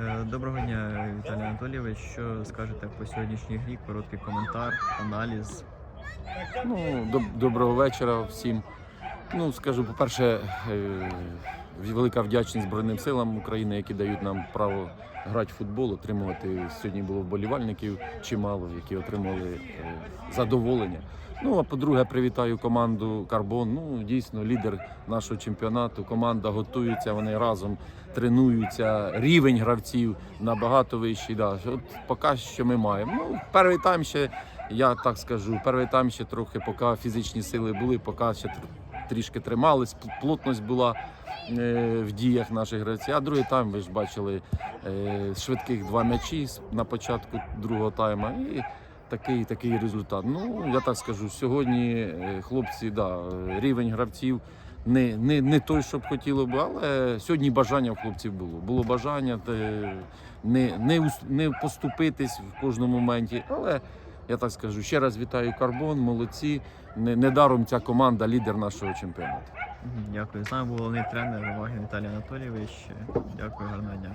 Е, Доброго дня, Віталій Анатолійович. Що скажете по сьогоднішній грі? Короткий коментар, аналіз. Ну, доб- доброго вечора всім. Ну, скажу, по-перше, е, велика вдячність Збройним силам України, які дають нам право грати в футбол, отримувати. Сьогодні було вболівальників чимало, які отримали е, задоволення. Ну, а по-друге, привітаю команду Карбон. Ну, дійсно, лідер нашого чемпіонату. Команда готується, вони разом тренуються. Рівень гравців набагато вищий. Да. От поки що ми маємо. Ну, перший тайм ще я так скажу, перший тайм ще трохи, поки фізичні сили були, поки ще трішки тримались, плотність була е, в діях наших гравців. А другий тайм, ви ж бачили, е, швидких два м'ячі на початку другого тайма. І такий, такий результат. Ну, я так скажу, сьогодні е, хлопці, да, рівень гравців. Не, не, не той, що б хотіло б, але сьогодні бажання в хлопців було. Було бажання е, не, не, не поступитись в кожному моменті. Але я так скажу, ще раз вітаю Карбон, молодці. Не- Недаром ця команда лідер нашого чемпіонату. Дякую. З нами був головний тренер Вагін Віталій Анатолійович. Дякую, гарного дня.